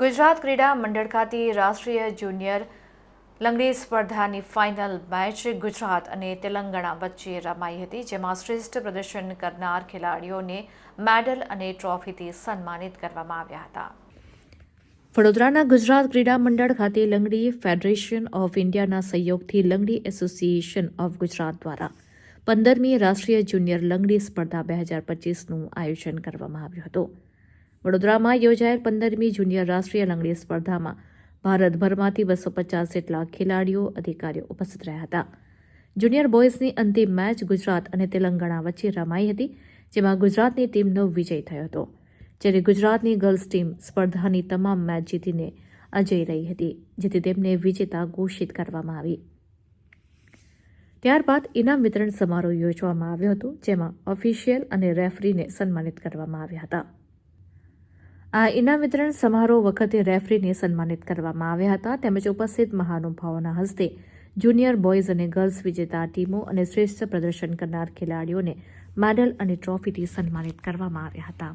ગુજરાત ક્રીડા મંડળ ખાતે રાષ્ટ્રીય જુનિયર લંગડી સ્પર્ધાની ફાઇનલ મેચ ગુજરાત અને તેલંગાણા વચ્ચે રમાઈ હતી, જેમાં શ્રેષ્ઠ પ્રદર્શન કરનાર ખેલાડીઓને મેડલ અને ટ્રોફીથી સન્માનિત કરવામાં આવ્યા હતા. વડોદરાના ગુજરાત ક્રીડા મંડળ ખાતે લંગડી ફેડરેશન ઓફ ઇન્ડિયાના સહયોગથી લંગડી એસોસિએશન ઓફ ગુજરાત દ્વારા પંદરમી રાષ્ટ્રીય જુનિયર લંગડી સ્પર્ધા બે હજાર પચીસનું આયોજન કરવામાં આવ્યું હતું. વડોદરામાં યોજાયેલ પંદરમી જુનિયર રાષ્ટ્રીય લંગડી સ્પર્ધામાં ભારતભરમાંથી બસો પચાસ જેટલા ખેલાડીઓ, અધિકારીઓ ઉપસ્થિત રહ્યા હતા. જુનિયર બોયઝની અંતિમ મેચ ગુજરાત અને તેલંગાણા વચ્ચે રમાઈ હતી, જેમાં ગુજરાતની ટીમનો વિજય થયો હતો, જ્યારે ગુજરાતની ગર્લ્સ ટીમ સ્પર્ધાની તમામ મેચ જીતીને અજય રહી હતી, જેથી તેમને વિજેતા ઘોષિત કરવામાં આવી. ત્યારબાદ ઇનામ વિતરણ સમારોહ યોજવામાં આવ્યો હતો, જેમાં ઓફિશિયલ અને રેફરીને સન્માનિત કરવામાં આવ્યા હતા. આ ઇનામ વિતરણ સમારોહ વખતે રેફરીને સન્માનિત કરવામાં આવ્યા હતા, તેમજ ઉપસ્થિત મહાનુભાવોના હસ્તે જુનિયર બોયઝ અને ગર્લ્સ વિજેતા ટીમો અને શ્રેષ્ઠ પ્રદર્શન કરનાર ખેલાડીઓને મેડલ અને ટ્રોફીથી સન્માનિત કરવામાં આવ્યા હતા.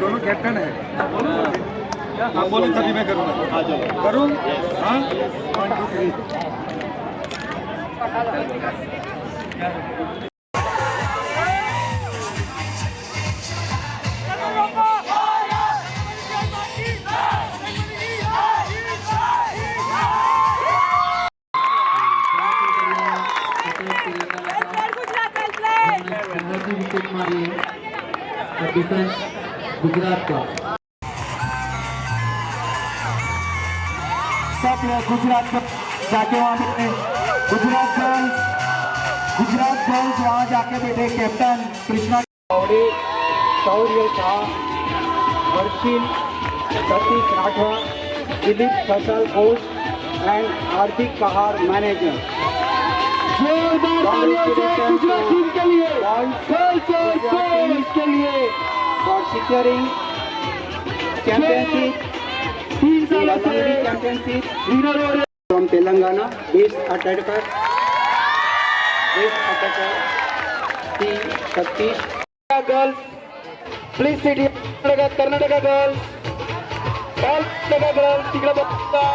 दोनों कैप्टन है। हाँ बोलो तभी मैं करूँगा करूँ? हाँ। वन टू थ्री गुजरात का। सब लोग गुजरात का जाके वहाँ बैठे गुजरात गर्ल्स गुजरात गर्ल्स वहाँ जाके बैठे कैप्टन कृष्णा। शौर्य शाह वर्षिल सतीश राठवा दिलीप फ़सल घोष एंड हार्दिक पहाड़ मैनेजर जोरदार के लिए। इसके लिए। फॉर सिक्योरिंग चैंपियनशिप तीन सालों से चैंपियनशिप विनर हो रहे from Telangana best attacker best attacker T Satish girls please sit Karnataka Karnataka girls all Karnataka girls तिकडे बघता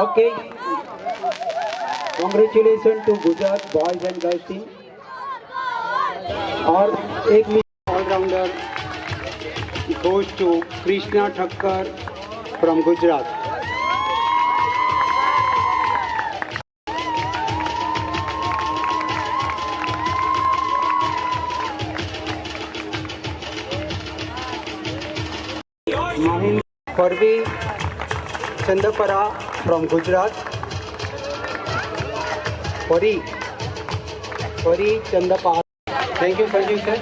Okay. Congratulation to Gujarat boys and girls team और एक allrounder goes to Krishna Thakkar from Gujarat Parvi Chandpara from Gujarat Pari. Pari Chandapara. Thank you, thank you, sir.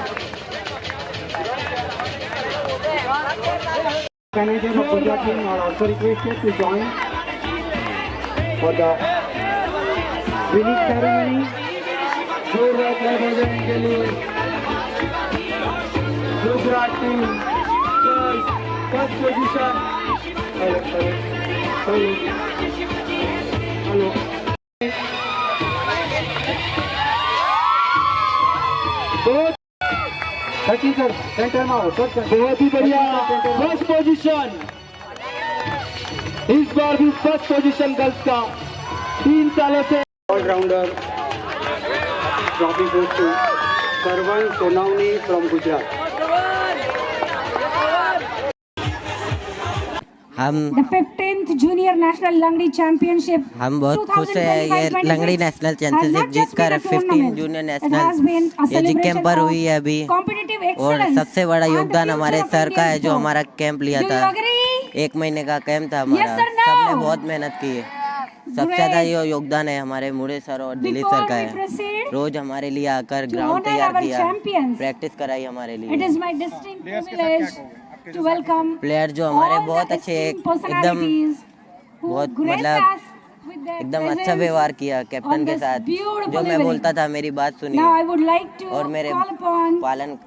Managers of Gujarat team are also requested to join for the winning ceremony. जोरदार तालियां बजाने के लिए Gujarat team girls first position hello hello બાકી centre में बहुत ही बढ़िया फ़र्स्ट पोजीशन इस बार भी फ़र्स्ट पोजीशन गर्ल्स का. तीन सालों से allrounder trophy goes to Sarvan Sonawane from Gujarat हम fifteenth junior national langdi championship हम बहुत खुश है ये लंगड़ी नेशनल चैंपियनशिप जीतकर फिफ्टीन जूनियर नेशनल ये जी कैंप पर हुई है अभी। और सबसे बड़ा योगदान हमारे सर का है जो हमारा कैंप लिया था। एक महीने का कैंप था हमारा। सबने बहुत मेहनत की है। सबसे ज़्यादा ये योगदान है हमारे मुड़े सर और दिलीप सर का है। रोज हमारे लिए आकर ग्राउंड तैयार किया। प्रैक्टिस कराई हमारे लिए। टू वेलकम प्लेयर जो हमारे बहुत अच्छे एकदम बहुत मतलब एकदम अच्छा व्यवहार किया कैप्टन के साथ। जो मैं बोलता था मेरी बात सुनी और मेरे पालन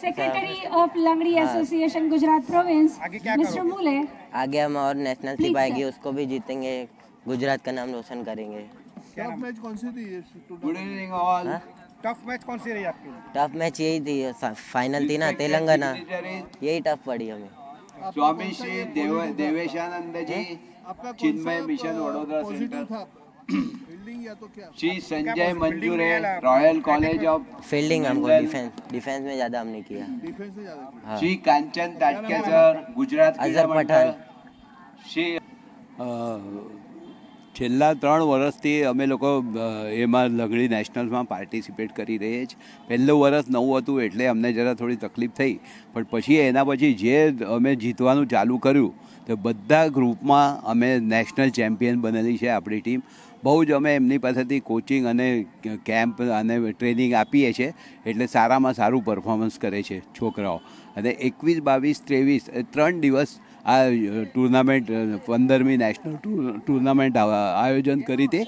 secretary of langdi association Gujarat province mister Mule आगे हम और नेशनल टीम आएगी उसको भी जीतेंगे। गुजरात का नाम रोशन करेंगे। क्या मैच कौन सी थी good evening all tough match कौन सी रही आपकी? टफ मैच यही थी फाइनल थी ना तेलंगाना। यही टफ पड़ी हमें। स्वामी श्री देवेशानंद जी चिन्मय मिशन वडोदरा सेंटर श्री संजय मंजूर है रॉयल कॉलेज ऑफ़ फील्डिंग हमको डिफेंस डिफेंस में ज़्यादा हमने किया। हाँ। श्री कांचन ताटके सर गुजरात अजहर पठान। श्री છેલ્લા ત્રણ વર્ષથી અમે લોકો એમાં લંગડી નેશનલ્સમાં પાર્ટિસિપેટ કરી રહીએ છીએ પહેલું વર્ષ નવું હતું એટલે અમને જરા થોડી તકલીફ થઈ. પણ પછી એના પછી જે અમે જીતવાનું ચાલુ કર્યું, તો બધા ગ્રુપમાં અમે નેશનલ ચેમ્પિયન બનેલી છે આપણી ટીમ. બહુ જ અમે એમની પાસેથી કોચિંગ અને કેમ્પ અને ટ્રેનિંગ આપીએ છીએ. એટલે સારામાં સારું પરફોર્મન્સ કરે છે છોકરાઓ. અને એકવીસ, બાવીસ, ત્રેવીસ ત્રણ દિવસ આ ટુર્નામેન્ટ પંદરમી નેશનલ ટુર્નામેન્ટ આયોજન કરી હતી.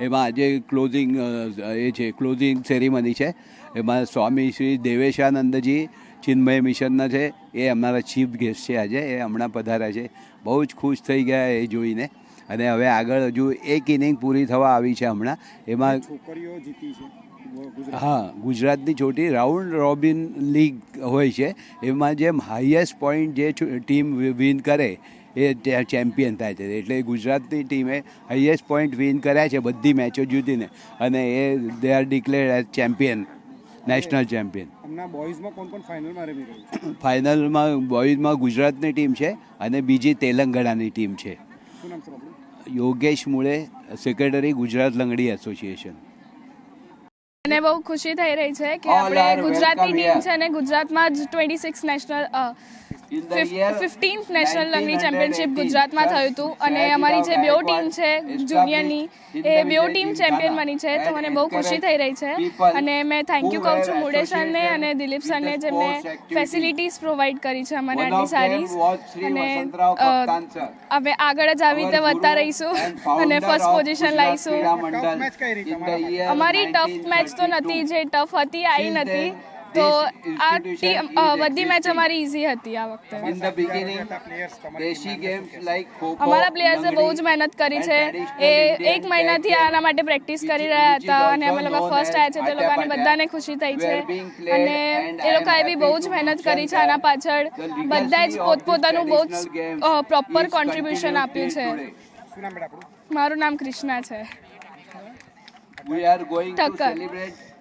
એમાં આજે ક્લોઝિંગ એ છે ક્લોઝિંગ સેરેમની છે. એમાં સ્વામી શ્રી દેવેશાનંદજી, ચિન્મય મિશનના છે. એ અમારા ચીફ ગેસ્ટ છે આજે. એ હમણાં પધાર્યા છે. બહુ જ ખુશ થઈ ગયા એ જોઈને. અને હવે આગળ હજુ એક ઇનિંગ પૂરી થવા આવી છે હમણાં. એમાં છોકરીઓ જીતી છે. હા ગુજરાતની ચોટી રાઉન્ડ રોબિન લીગ હોય છે. એમાં જેમ હાઈએસ્ટ પોઈન્ટ જે ટીમ વિન કરે એ ત્યાં ચેમ્પિયન થાય છે. એટલે ગુજરાતની ટીમે હાઈએસ્ટ પોઈન્ટ વિન કર્યા છે બધી મેચો જીતીને. અને એ they are declared as champion national champion હમણાં બોયઝમાં કોણ કોણ ફાઇનલમાં રમી રહ્યું ફાઇનલમાં બોયઝમાં ગુજરાતની ટીમ છે અને બીજી તેલંગાણાની ટીમ છે. યોગેશ મુળે સેક્રેટરી ગુજરાત લંગડી એસોસિએશન મને બહુ ખુશી થઈ રહી છે કે આપણે ગુજરાતની ટીમ છે અને ગુજરાતમાં જ twenty six national fifteenth national langdi championship ગુજરાતમાં થયું હતું અને અમારી જે બેઓ ટીમ છે જુનિયરની એ બેઓ ટીમ ચેમ્પિયન બની છે તો મને બહુ ખુશી થઈ રહી છે. અને મેં થેન્ક યુ કહું છું મુડે સરને અને દિલીપ સરને જેમને ફેસિલિટીઝ પ્રોવાઈડ કરી છે અમને આટલી સારી અને. હવે આગળ જ આવી રીતે વધતા રહીશું અને ફર્સ્ટ પોઝિશન લાવીશું. અમારી ટફ મેચ તો નથી જે ટફ હતી આવી નથી. તો આ ટીમ બધી મેચ અમારી ઈઝી હતી આ વખતે. ઇન ધ બિગિનિંગ દેશી ગેમ્સ લાઈક ખો અમારા પ્લેયર્સે બહુ જ મહેનત કરી છે. એ એક મહિનાથી આના માટે પ્રેક્ટિસ કરી રહ્યા હતા અને અમે લોકો ફર્સ્ટ આવ્યા છે તે લોકોને બધાને ખુશી થઈ છે. અને એ લોકોએ બી બહુ જ મહેનત કરી છે આના પાછળ. બધાએ જ પોતપોતાનું બહુ જ પ્રોપર કોન્ટ્રીબ્યુશન આપ્યું છે. મારું નામ કૃષ્ણા છે. We are going to Thakkar. celebrate